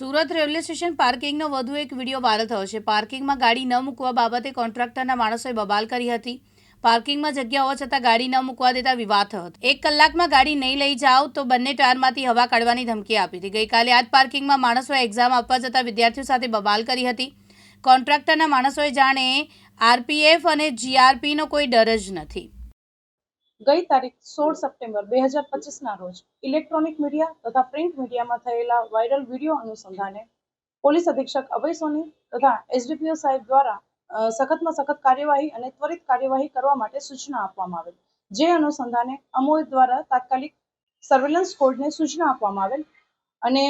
Surat railway station પાર્કિંગનો વધુ એક video viral થયો છે. પાર્કિંગમાં ગાડી ન મૂકવા બાબતે કોન્ટ્રાક્ટરના માણસોએ બબાલ કરી હતી. પાર્કિંગમાં જગ્યા હોવા છતાં ગાડી ન મૂકવા દેતા વિવાદ થયો હતો. એક કલાકમાં ગાડી નહીં લઈ જાઓ તો બંને ટાયરમાંથી હવા કાઢવાની ધમકી આપી હતી. ગઈકાલે આ જ પાર્કિંગમાં માણસોએ એક્ઝામ આપવા જતા વિદ્યાર્થીઓ સાથે બબાલ કરી હતી. કોન્ટ્રાક્ટરના માણસોએ જાણે આરપીએફ અને જીઆરપીનો કોઈ ડર જ નથી. ગઈ તારીખ સોળ સપ્ટેમ્બર બે હજાર પચીસના રોજ ઇલેક્ટ્રોનિક મીડિયા તથા પ્રિન્ટ મીડિયામાં થયેલા વાયરલ વીડિયો અનુસંધાને પોલીસ અધિક્ષક અભય સોની તથા એસડીપીઓ સાહેબ દ્વારા સખતમાં સખત કાર્યવાહી અને ત્વરિત કાર્યવાહી કરવા માટે સૂચના આપવામાં આવેલ. જે અનુસંધાને અમોદ દ્વારા તાત્કાલિક સર્વેલન્સ કોડને સૂચના આપવામાં આવેલ અને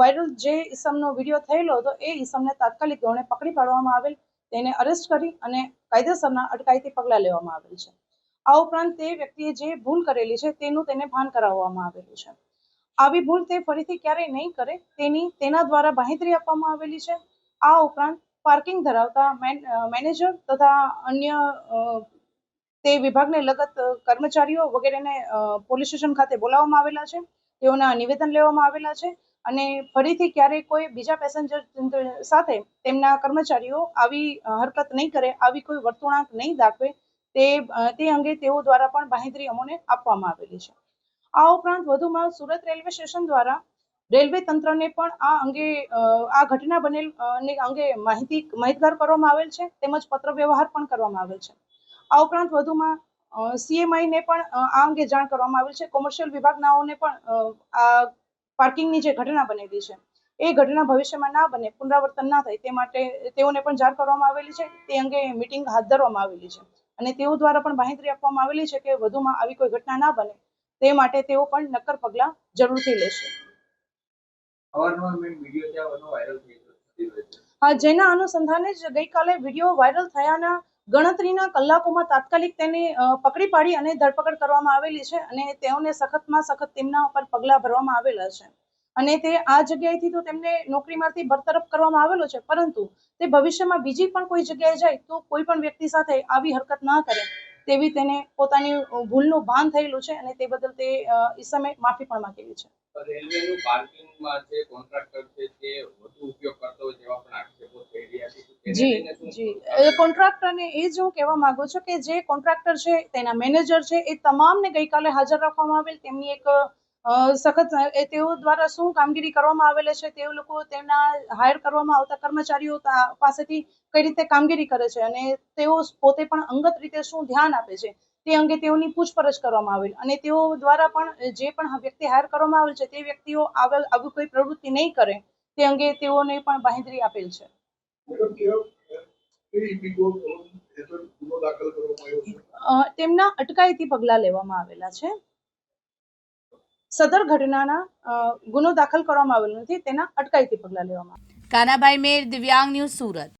વાયરલ જે ઈસમનો વીડિયો થયેલો હતો એ ઈસમને તાત્કાલિક ધોરણે પકડી પાડવામાં આવેલ, તેને અરેસ્ટ કરી અને કાયદેસરના અટકાયતી પગલાં લેવામાં આવેલ છે. આ ઉપરાંત તે વ્યક્તિએ જે ભૂલ કરેલી છે તેનું તેને ભાન કરાવવામાં આવેલું છે. આવી ભૂલ તે ફરીથી ક્યારેય નહીં કરે, તેની, તેના દ્વારા બાંહેધરી આપવામાં આવેલી છે. આ ઉપરાંત પાર્કિંગ ધરાવતા મેન- મેનેજર તથા અન્ય તે વિભાગને લગત કર્મચારીઓ વગેરેને પોલીસ સ્ટેશન ખાતે બોલાવવામાં આવેલા છે. તેઓના નિવેદન લેવામાં આવેલા છે અને ફરીથી ક્યારેય કોઈ બીજા પેસેન્જર સાથે તેમના કર્મચારીઓ આવી હરકત નહીં કરે, આવી કોઈ વર્તણૂક નહીં દાખવે તે તે અંગે તેઓ દ્વારા પણ બાંહેધરી અમોને આપવામાં આવેલી છે. આ ઉપરાંત વધુમાં સુરત રેલવે સ્ટેશન દ્વારા રેલવે તંત્રને પણ આ અંગે આ ઘટના બનેલ અંગે માહિતી, માહિતગાર કરવામાં આવેલ છે, તેમજ પત્ર વ્યવહાર પણ કરવામાં આવેલ છે. આ ઉપરાંત વધુમાં સીએમઆઈ ને પણ આ અંગે જાણ કરવામાં આવેલ છે. કોમર્શિયલ વિભાગનાઓને પણ આ પાર્કિંગની જે ઘટના બનેલી છે, એ ઘટના ભવિષ્યમાં ના બને, પુનરાવર્તન ના થાય, તે માટે તેઓને પણ જાણ કરવામાં આવેલી છે. તે અંગે મિટિંગ હાથ ધરવામાં આવેલી છે. અને તેઓ દ્વારા પણ માહિતી આપવામાં આવેલી છે કે વધુમાં આવી કોઈ ઘટના ના બને તે માટે તેઓ પણ નક્કર પગલાં જરૂરથી લેશે. હા જેના અનુસંધાને જ ગઈકાલે વીડિયો વાયરલ થયાના ગણતરીના કલાકોમાં તાત્કાલિક તેને પકડી પાડી અને ધરપકડ કરવામાં આવેલી છે અને તેઓને સખતમાં સખત તેમના ઉપર પગલાં ભરવામાં આવેલા છે. અને તે આ જગ્યાએથી તો તેમને નોકરીમાંથી બરતરફ કરવામાં આવેલો છે પરંતુ તે ભવિષ્યમાં બીજી પણ કોઈ જગ્યાએ જાય તો કોઈ પણ વ્યક્તિ સાથે આવી હરકત ના કરે તેવી તેને પોતાની ભૂલનું ભાન થયેલું છે અને તે બદલ તે ઈસમે માફી પણ માંગેલી છે. રેલવેનું પાર્કિંગમાં જે કોન્ટ્રાક્ટર છે તે વધુ ઉપયોગ કરતો હોય પણ આક્ષેપો થઈ રહ્યા છે જી કોન્ટ્રાક્ટરને એ જ હું કહેવા માંગુ છું કે જે કોન્ટ્રાક્ટર છે તેના મેનેજર છે એ તમામને ગઈકાલે હાજર રાખવામાં આવેલ તેમની એક સખત તેઓ દ્વારા શું કામગીરી કરવામાં આવેલ છે તેઓ લોકો તેમના હાયર કરવામાં આવતા કર્મચારીઓ પાસેથી કઈ રીતે કામગીરી કરે છે અને તેઓ પોતે પણ અંગત રીતે શું ધ્યાન આપે છે તે અંગે તેઓની પૂછપરછ કરવામાં આવેલ અને તેઓ દ્વારા પણ, જે પણ વ્યક્તિ હાયર કરવામાં આવેલ છે તે વ્યક્તિઓ આવેલ, આવી કોઈ પ્રવૃત્તિ નહીં કરે તે અંગે તેઓને પણ બાંહેધરી આપેલ છે. તેમના અટકાયતી પગલાં લેવામાં આવેલા છે. સદર ઘટનાના ગુનો દાખલ કરવામાં આવેલો નથી, તેના અટકાયતી પગલાં લેવામાં. કાનાભાઈ મેર, દિવ્યાંગ ન્યૂઝ સુરત